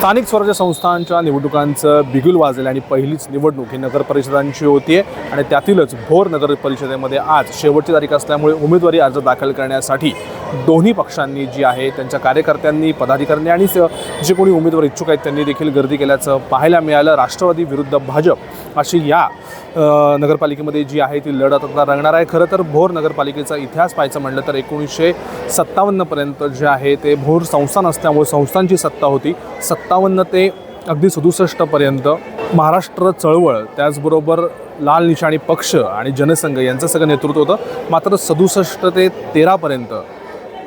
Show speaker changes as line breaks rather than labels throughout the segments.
स्थानिक स्वराज्य संस्थांच्या निवडणुकांचं बिगुल वाजलं आणि पहिलीच निवडणूक ही नगर परिषदांची होती आणि त्यातीलच भोर नगर परिषदेमध्ये आज शेवटची तारीख असल्यामुळे उमेदवारी अर्ज दाखल करण्यासाठी दोन्ही पक्षांनी जी आहे त्यांच्या कार्यकर्त्यांनी पदाधिकाऱ्यांनी आणि स- जे कोणी उमेदवार इच्छुक आहेत त्यांनी देखील गर्दी केल्याचं पाहायला मिळालं. राष्ट्रवादी विरुद्ध भाजप अशी या नगरपालिकेमध्ये जी आहे ती लढत आता रंगणार आहे. खरं तर भोर नगरपालिकेचा इतिहास पाहायचं म्हणलं तर एकोणीसशे सत्तावन्नपर्यंत जे आहे ते भोर संस्थान असल्यामुळे संस्थांची सत्ता होती. सत्तावन्न ते अगदी सदुसष्टपर्यंत महाराष्ट्र चळवळ त्याचबरोबर लाल निशाणी पक्ष आणि जनसंघ यांचं सगळं नेतृत्व होतं. मात्र सदुसष्ट ते तेरापर्यंत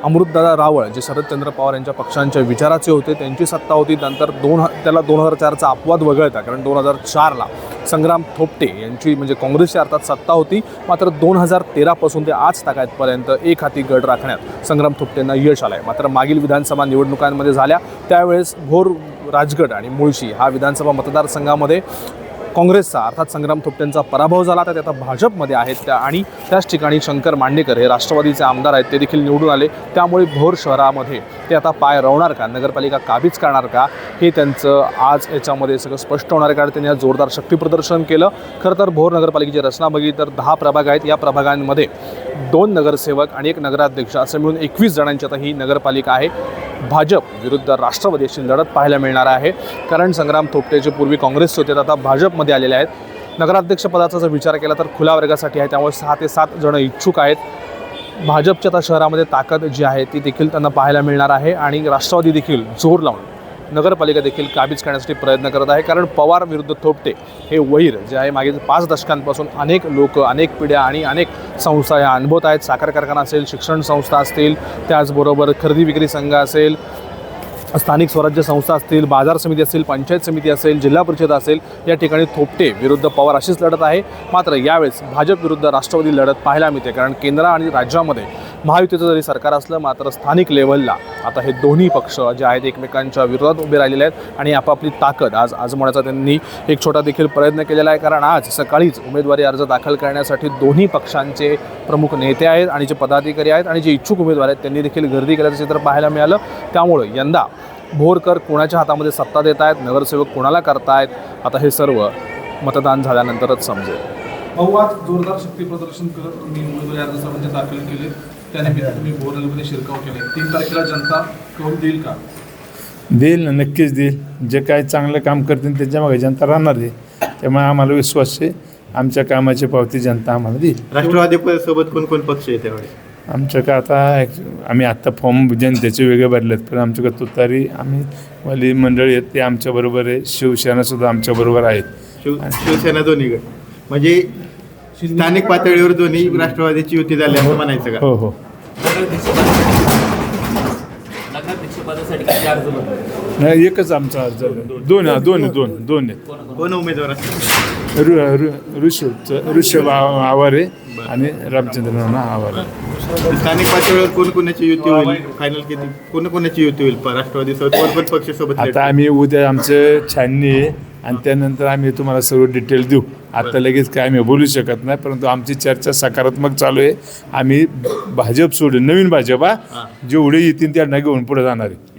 अमृतदादा रावळ जे शरदचंद्र पवार यांच्या पक्षांच्या विचाराचे होते त्यांची सत्ता होती. नंतर दोन ह त्याला दोन हजार चारचा अपवाद वगळता कारण दोन हजार चारला संग्राम थोपटे यांची म्हणजे काँग्रेसच्या अर्थात सत्ता होती. मात्र दोन हजार तेरापासून ते आज ताकायतपर्यंत एक हाती गड राखण्यात संग्राम थोपटेंना यश आलं आहे मात्र मागील विधानसभा निवडणुकांमध्ये झाल्या त्यावेळेस भोर राजगड आणि मुळशी हा विधानसभा मतदारसंघामध्ये काँग्रेसचा अर्थात संग्राम थोपटेंचा पराभव झाला तर ते आता भाजपमध्ये आहेत त्या. आणि त्याच ठिकाणी शंकर मांडेकर हे राष्ट्रवादीचे आमदार आहेत ते देखील निवडून आले. त्यामुळे भोर शहरामध्ये ते आता पाय रवणार का? नगरपालिका काबीज करणार का? हे त्यांचं आज याच्यामध्ये सगळं स्पष्ट होणार आहे कारण त्यांनी आज जोरदार शक्तीप्रदर्शन केलं. खरं तर भोर नगरपालिकेची रचना बघितली तर दहा प्रभाग आहेत. या प्रभागांमध्ये दोन नगरसेवक आणि एक नगराध्यक्ष असं मिळून एकवीस जणांची आता ही नगरपालिका आहे. भाजप विरुद्ध राष्ट्रवादी अशी लढत पाहायला मिळणार आहे. कारण संग्राम थोपटे जे पूर्वी काँग्रेसचे होते आता भाजपमध्ये आलेले आहेत. नगराध्यक्षपदाचा जर विचार केला तर खुल्या वर्गासाठी आहे. त्यामुळे सहा ते सात जणं इच्छुक आहेत. भाजपच्या आता शहरामध्ये ताकद जी आहे ती देखील त्यांना पाहायला मिळणार आहे आणि राष्ट्रवादी देखील जोर लावून नगरपालिका देखील काबीज करण्यासाठी प्रयत्न करत आहे. कारण पवार विरुद्ध थोपटे हे वैर जे आहे मागील पाच दशकांपासून अनेक लोक अनेक पिढ्या आणि अनेक संस्था ह्या अनुभवत आहेत. साखर कारखाना असेल शिक्षण संस्था असतील त्याचबरोबर खरेदी विक्री संघ असेल स्थानिक स्वराज्य संस्था असतील बाजार समिती असेल पंचायत समिती असेल जिल्हा परिषद असेल या ठिकाणी थोपटे विरुद्ध पवार अशीच लढत आहे. मात्र यावेळेस भाजप विरुद्ध राष्ट्रवादी लढत पाहायला मिळते. कारण केंद्र आणि राज्यामध्ये महायुतीचं जरी सरकार असलं मात्र स्थानिक लेवलला आता हे दोन्ही पक्ष जे आहेत एकमेकांच्या विरोधात उभे राहिलेले आहेत आणि आपापली ताकद आज आजमावण्याचा त्यांनी एक छोटा देखील प्रयत्न केलेला आहे. कारण आज सकाळीच उमेदवारी अर्ज दाखल करण्यासाठी दोन्ही पक्षांचे प्रमुख नेते आहेत आणि जे पदाधिकारी आहेत आणि जे इच्छुक उमेदवार आहेत त्यांनी देखील गर्दी केल्याचं चित्र पाहायला मिळालं. त्यामुळं यंदा भोरकर कोणाच्या हातामध्ये सत्ता देत आहेत नगरसेवक कोणाला करतायत आता हे सर्व मतदान झाल्यानंतरच समजेल. भाऊ आज जोरदार शक्ती प्रदर्शन करत तुम्ही उमेदवारी अर्ज दाखल केले त्यानिमित्त तुम्ही शिरकाव केले तीन तारखेला जनता कौल देईल का?
देईल ना नक्कीच देईल. जे काय चांगलं काम करतील त्याच्यामागे जनता राहणार आहे. त्यामुळे आम्हाला विश्वास आहे आमच्या कामाची पावती जनता आम्हाला देईल.
राष्ट्रवादी सोबत कोण कोण पक्ष आहे त्यावेळेस
आमच्या का आता आम्ही आत्ता फॉर्म जनतेचे वेगळे भरलेत पण आमच्याकडे तुतारी आम्ही वाली मंडळी आहेत ते आमच्याबरोबर आहे. शिवसेनासुद्धा आमच्याबरोबर आहेत.
शिव शिवसेना दोन्ही गट. म्हणजे स्थानिक पातळीवर दोन्ही राष्ट्रवादीची युती झाली असं म्हणायचं का?
हो हो.
किती अर्ज भरले?
नाही एकच आमचा अर्ज आहे. दोन हा, दोन आहे, दोन दोन आहेत.
कोण उमेदवार असतात
ऋ ऋ- ऋषभ ऋषभ आव- आवारे आणि रामचंद्र नाना आवारे.
स्थानिक पातळीवर कोण कोणाची युती होईल? फायनल किती? कोण कोणाची युती होईल? राष्ट्रवादी सोबत कोण कोण पक्ष सोबत
आता आम्ही उद्या आमचं छाननी आहे आणि त्यानंतर आम्ही तुम्हाला सर्व डिटेल देऊ. आता लगेच काय आम्ही बोलू शकत नाही परंतु आमची चर्चा सकारात्मक चालू आहे. आम्ही भाजप सोडून नवीन भाजप हा जेवढे येतील त्यांना घेऊन पुढे जाणार आहे.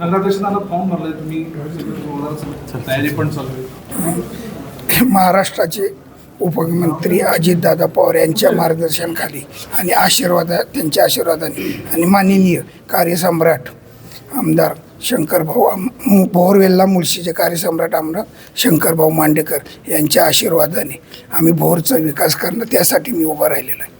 नगराध्यक्षांना फॉर्म भरलाय तुम्ही. जोरदार तयारी पण चालू आहे.
महाराष्ट्राचे उपमुख्यमंत्री अजितदादा पवार यांच्या मार्गदर्शनाखाली आणि आशीर्वाद त्यांच्या आशीर्वादाने आणि माननीय कार्यसम्राट आमदार शंकरभाऊ आम- भोरवेल्ला मुळशीचे कार्यसम्राट आमदार शंकरभाऊ मांडेकर यांच्या आशीर्वादाने आम्ही भोरचा विकास करणं त्यासाठी मी उभा राहिलेलो आहे.